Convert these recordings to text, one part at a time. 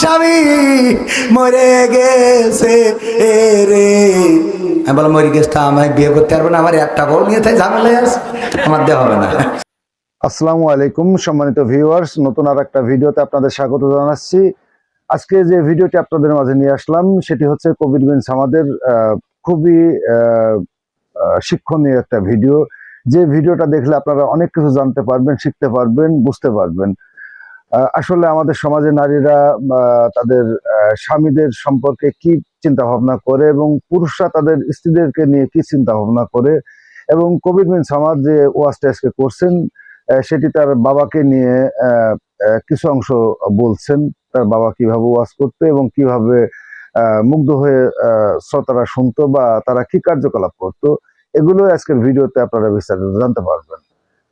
স্বামী মরে গেছে, এ আমি বললাম, মরে গেছে তা বিয়ে করতে পারব না, আমার একটা বউ নিয়ে তাই ঝামেলায় আছে। আমার দেওয়া হবে না। আসসালামু আলাইকুম, সম্মানিত ভিউয়ার্স নতুন আর একটা ভিডিওতে আপনাদের স্বাগত জানাচ্ছি। আজকে যে ভিডিওটি আপনাদের মাঝে নিয়ে আসলাম, সেটি হচ্ছে কবির বিন সামাদের খুবই শিক্ষণীয় একটা ভিডিও। যে ভিডিওটা দেখলে আপনারা অনেক কিছু জানতে পারবেন, শিখতে পারবেন, বুঝতে পারবেন। আসলে আমাদের সমাজে নারীরা তাদের স্বামীদের সম্পর্কে কি চিন্তা ভাবনা করে এবং পুরুষরা তাদের স্ত্রীদেরকে নিয়ে কি চিন্তা ভাবনা করে এবং কবির বিন সামাদ যে ওয়াজটা আজকে করছেন সেটি তার বাবাকে নিয়ে কিছু অংশ বলছেন, তার বাবা কীভাবে ওয়াজ করতো এবং কীভাবে মুগ্ধ হয়ে শ্রোতারা শুনতো বা তারা কি কার্যকলাপ করতো, এগুলো আজকের ভিডিওতে আপনারা বিস্তারিত জানতে পারবেন।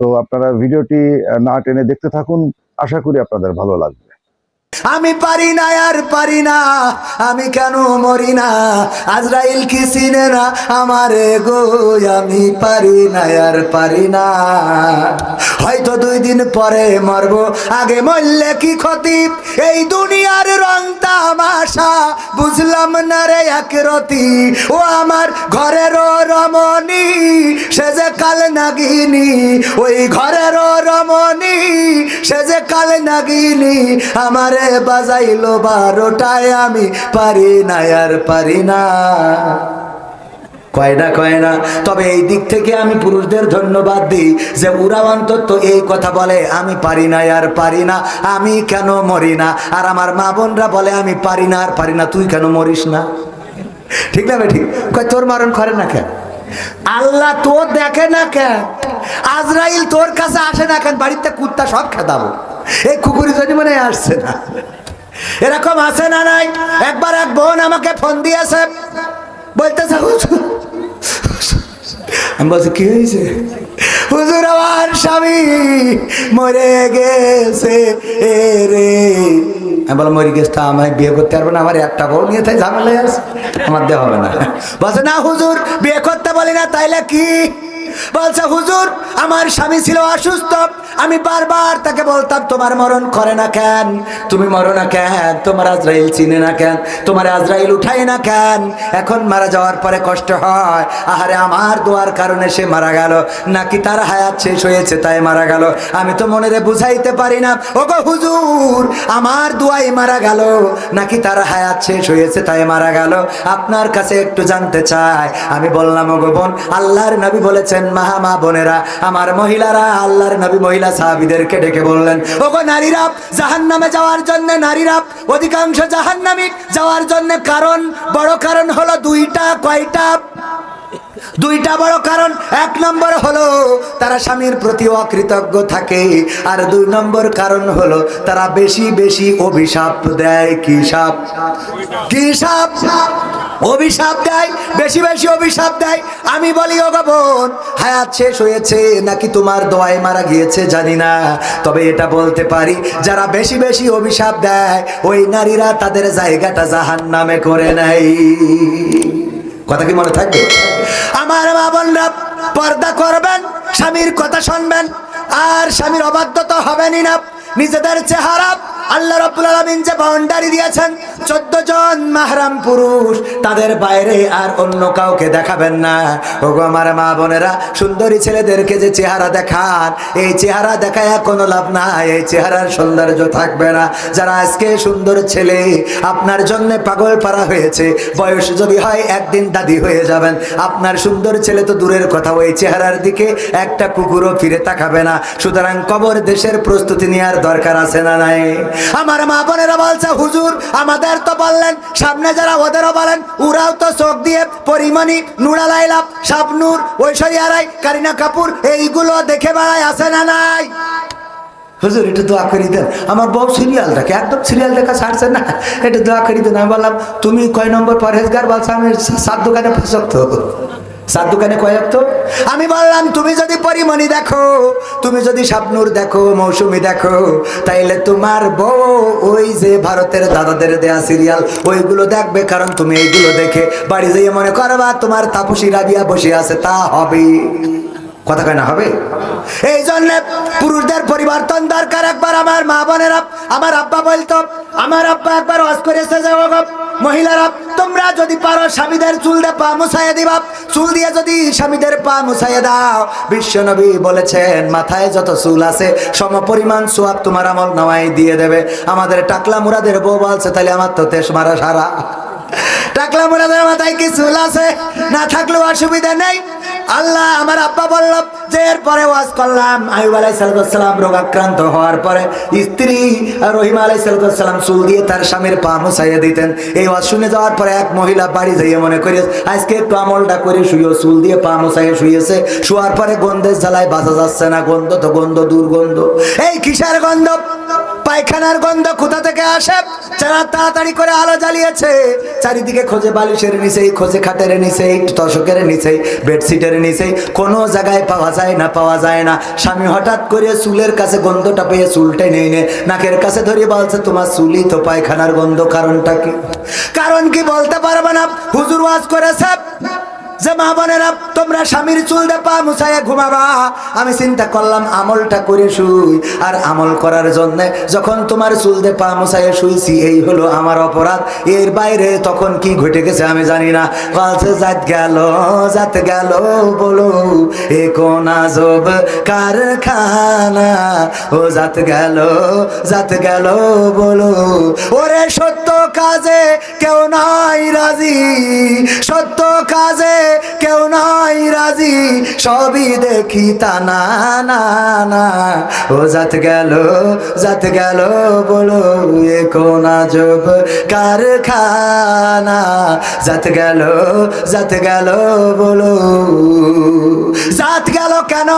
তো আপনারা ভিডিওটি না টেনে দেখতে থাকুন। আশা করি আপনাদের ভালো লাগবে। আমি পারি না, আর পারি না, আমি কেন মরি না? আজরাইল কি চিনে না আমার গো? আমি পারি না, আর পারি না। হয়তো দুই দিন পরে মরবো, আগে মরলে কি ক্ষতি? এই দুনিয়ার রং তামাশা বুঝলাম না রে একরতি ও আমার ঘরের রমণী, সে যে কাল নাগিনী। ওই ঘরের রমণী, সে যে কাল নাগিনী। আমারে বাজাইলো বারোটায় আমি পারি না, আর পারি না। কয় না কয় না। তবে এই দিক থেকে আমি পুরুষদের ধন্যবাদ দিই যে ওরা অন্তত এই কথা বলে, আমি পারি না, আর পারি না, আমি কেন মরি না? আর আমার মা বোনরা বলে, আমি পারি না, আর পারি না, তুই কেন মরিস না? ঠিক না ঠিক? কয়, তোর মারণ করে না কেন? আল্লাহ তোর দেখে না কেন? আজরাইল তোর কাছে আসে না কেন? বাড়িতে কুত্তা সব খেদাবো। এই কুকুরি জন্য মনে আসছে না। এরকম আছে না নাই? একবার এক বোন আমাকে ফোন দিয়েছে বলতেছে, হুজুর, আমি হুজুর, আমার স্বামী মরে গেছে রে। আমি মরে গেছে আমি বিয়ে করতে পারব না, আমার একটা বউ নিয়ে তাই ঝামেলা আছে, আমার দেওয়া হবে না। বলছে, না হুজুর, বিয়ে করতে বলি না, তাইলে কি? বলছে, হুজুর, আমার স্বামী ছিল অসুস্থ। আমি বারবার তাকে বলতাম, তোমার মরণ করে না কেন? তুমি মরো না কেন? তোমার আজরাইল চিনে না কেন? তোমার আজরাইল উঠাই না কেন? এখন মারা যাওয়ার পরে কষ্ট হয়। আহারে, আমার দোয়ার কারণে সে মারা গেল। নাকি তার হায়াত শেষ হয়েছে, তাই মারা গেল। আমি তো মনেরে বুঝাইতে পারি না। ও গো হুজুর, আমার দোয়াই মারা গেল। নাকি তার হায়াত শেষ হয়েছে, তাই মারা গেল? আপনার কাছে একটু জানতে চাই। আমি বললাম ও গো বোন, আল্লাহর নবী বলেছেন মাহা মা বোনেরা, আমার মহিলারা আল্লাহর নবী মহিলা সাহাবিদেরকে ডেকে বললেন, ওগো নারীরা জাহান নামে যাওয়ার জন্য নারীরা অধিকাংশ জাহান যাওয়ার জন্য কারণ, বড় কারণ হলো দুইটা, কয়টা? দুইটা বড় কারণ। এক নম্বর হলো, তারা স্বামীর প্রতি অকৃতজ্ঞ থাকে। আর দুই নম্বর কারণ হলো, তারা বেশি বেশি অভিশাপ দেয়। কি সাপ? কি সাপ? অভিশাপ দেয়, বেশি বেশি অভিশাপ দেয়। আমি বলি ও গো বোন, হায়াত শেষ হয়েছে, নাকি তোমার দোয়ায় মারা গিয়েছে, জানি না। তবে এটা বলতে পারি, যারা বেশি বেশি অভিশাপ দেয়, ওই নারীরা তাদের জায়গাটা জাহান নামে করে নেয়। কথা কি মনে থাকবে? আমার মা বোনরা পর্দা করবেন, স্বামীর কথা শুনবেন, আর স্বামীর অবাধ্যতা হবেনই না। নিজেদের চেহারা আল্লাহ রব্বুল আলামিন যে বাউন্ডারি দিয়েছেন, চোদ্দ জন মাহরাম পুরুষ, তাদের বাইরে আর অন্য কাউকে দেখাবেন না। ওগো আমার মা বোনেরা, সুন্দরী ছেলেদেরকে যে চেহারা দেখান, এই চেহারা দেখায় কোনো লাভ নাই, এই চেহারার সৌন্দর্য থাকবে না। যারা আজকে সুন্দর ছেলে, আপনার জন্য পাগল পারা হয়েছে, বয়স যদি হয় একদিন দাদি হয়ে যাবেন। আপনার সুন্দর ছেলে তো দূরের কথা, ওই চেহারার দিকে একটা কুকুরও ফিরে তাকাবে না। সুতরাং কবর দেশের প্রস্তুতি নেওয়ার দরকার আছে না নাই? আমার মা বোনেরা বলছে, হুজুর, আমাদের তো বললেন, সামনে যারা ওদেরও বলেন, ওরাও তো চোখ দিয়ে পরিমণি, নুরা লাইলা শাবনুর ঐশ্বরিয়া রায় কারিনা কাপুর, এইগুলো দেখে বেড়ায় আছে না নাই? হুজুর, একটু দোয়া করি দেন। আমার বউ সিরিয়াল দেখে, একদম সিরিয়াল দেখা ছাড়ছে না। একটু দোয়া করি দেন। আমি বললাম, তুমি কয় নম্বর পরহেজগার? বলছো, আমি সাত দোকানে ফসক তো সাত দোকানে কয়েক তো আমি বললাম, তুমি যদি পরিমণি দেখো তুমি যদি স্বপ্নুর দেখো, মৌসুমি দেখো, তাইলে তোমার বউ ওই যে ভারতের দাদাদের দেয়া সিরিয়াল ওইগুলো দেখবে, কারণ তুমি এইগুলো দেখে বাড়ি যেয়ে মনে করবা তোমার তাপসী রাবিয়া বসে আছে, তা হবে কথা কয় না হবে? এই জন্য পুরুষদের পরিবর্তন দরকার একবার আমার মা বোনেরা, আমার আব্বা বলতো, আমার আব্বা একবার ওয়াজ করেছে যে মহিলারা, তোমরা যদি পারো স্বামীদের চুল দিয়ে পা মুছাইয়ে দিবা। চুল দিয়ে যদি স্বামীদের পা মুছাইয়ে দাও। বিশ্ব নবী বলেছেন, মাথায় যত চুল আছে সম পরিমাণ সোয়াব তোমার আমল নামাই দিয়ে দেবে। আমাদের টাকলা মুরাদের বউ বলছে তাহলে আমার তো তেস মারা সারা। টাকলা মুরাদের মাথায় কি চুল আছে? না থাকলেও অসুবিধা নেই। আল্লাহ আমার আব্বা বলল যে এরপরে ওয়াজ করলাম, আয়ুব আলাই সালাম রোগাক্রান্ত হওয়ার পরে স্ত্রী রহিমা আলাই সালাম চুল দিয়ে তার স্বামীর পা মুছাইয়ে দিতেন। এই ওয়াজ শুনে যাওয়ার পরে এক মহিলা বাড়ি যাইয়ে মনে করি আজকে একটু আমলটা করে শুয়ে চুল দিয়ে পা মুছাইয়ে শুয়েছে শুয়ার পরে গন্ধের জ্বালায় বাঁচা যাচ্ছে না, গন্ধ তো, গন্ধ দুর্গন্ধ। এই কিসের গন্ধ? পায়খানার গন্ধ কোথা থেকে আসে? যারা তাড়াতাড়ি করে আলো জ্বালিয়েছে, চারিদিকে খোঁজে বালিশের নিচেই, খোঁজে খাটের নিচেই তশকের নিচেই, বেডশিটের নিচেই কোনো জায়গায় পাওয়া যায় না, পাওয়া যায় না। স্বামী হঠাৎ করে চুলের কাছে গন্ধটা পেয়ে চুলটাই নেই নে নাকের কাছে ধরে বলছে, তোমার চুলই তো পায়খানার গন্ধ, কারণটা কি? কারণ কি বলতে পারবে না। হুজুর ওয়াজ করেছে। যে মা বোনেরা, তোমরা স্বামীর চুল দে পা মুছাইয়া ঘুমাবা, আমি চিন্তা করলাম আমলটা করে শুই। আর আমল করার জন্য যখন তোমার চুল দে পা মুছাইয়া শুইছি, এই হলো আমার অপরাধ। এর বাইরে তখন কি ঘটে গেছে আমি জানি না। বলছে জাত গেল জাত গেল, বলো, এ কোন আজব কারখানা? ও জাত গেল জাত গেল, বলো, ওরে সত্য কাজে কেউ নাই রাজি। সত্য কাজে কেউ নাই রাজি, সবই দেখি তা না না না। ও জাত গেল জাত গেল, বলো এ কোন আজব কারখানা। জাত গেল জাত গেল, বলো। জাত গেল কেন?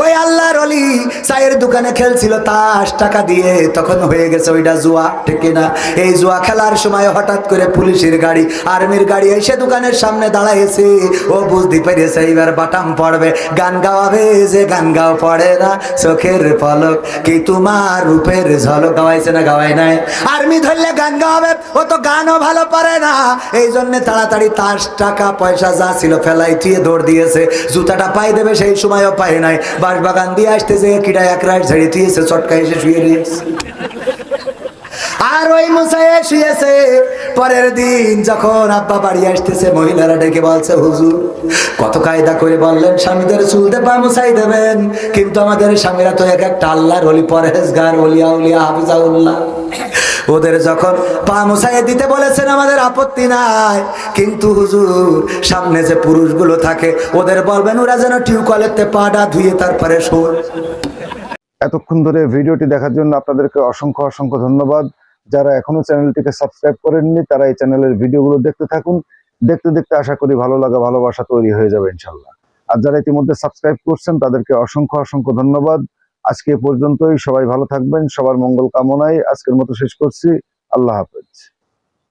ওই আল্লাহর অলি চায়ের দোকানে খেলছিল তাস টাকা দিয়ে, তখন হয়ে গেছে ওইটা জুয়া, ঠিক না এই জুয়া খেলার সময় হঠাৎ করে পুলিশের গাড়ি, আর্মির গাড়ি এসে দোকানের সামনে দাঁড়াইছে। ও বুঝতে পেরেছে এইবার বাটাম পড়বে। গান গাওয়াবে যে গান গাও পড়ে না, চোখের পলক কি তোমার রূপের ঝলক? গাওয়াইছে না গাওয়াই নাই। আর্মি ধরলে গান গাওয়াবে, ও তো গানও ভালো পারে না। এই জন্য তাড়াতাড়ি তার টাকা, পয়সা যা ছিল ফেলাই থুয়ে দৌড় দিয়েছে। জুতাটা পাই দেবে, সেই সময়ও পায় নাই। বাঁশ বাগান দিয়ে আসতে যে কিটা এক রাইট ঝাড়ি দিয়েছে চটকা এসে শুয়ে দিয়েছে আর ওই মুসাইয়ে শুয়েছে। পরের দিন যখন আব্বা বাড়ি আসতেছে, মহিলারা ডেকে বলছে, হুজুর, কত কায়দা করে বললেন, স্বামীদের চুলতে পা মুসাই দেবেন। কিন্তু আমাদের স্বামীরা তো এক একটা আল্লাহর হলি পরেজগার অলিয়া, উলিয়া, হাফিজাউল্লাহ। ওদের যখন পা মুসাইয়ে দিতে বলেছেন, আমাদের আপত্তি নাই। কিন্তু হুজুর, সামনে যে পুরুষগুলো থাকে, ওদের বলবেন, ওরা যেন টিউকলেতে পাটা ধুয়ে তারপরে শোন এতক্ষণ ধরে ভিডিওটি দেখার জন্য আপনাদেরকে অসংখ্য অসংখ্য ধন্যবাদ। যারা এখনও চ্যানেলটিকে সাবস্ক্রাইব করেননি, তারা এই চ্যানেলের ভিডিওগুলো দেখতে থাকুন। দেখতে দেখতে আশা করি ভালো লাগা, ভালোবাসা তৈরি হয়ে যাবে ইনশাল্লাহ আর যারা ইতিমধ্যে সাবস্ক্রাইব করছেন, তাদেরকে অসংখ্য অসংখ্য ধন্যবাদ। আজকে পর্যন্তই, সবাই ভালো থাকবেন, সবার মঙ্গল কামনায় আজকের মতো শেষ করছি। আল্লাহ হাফেজ।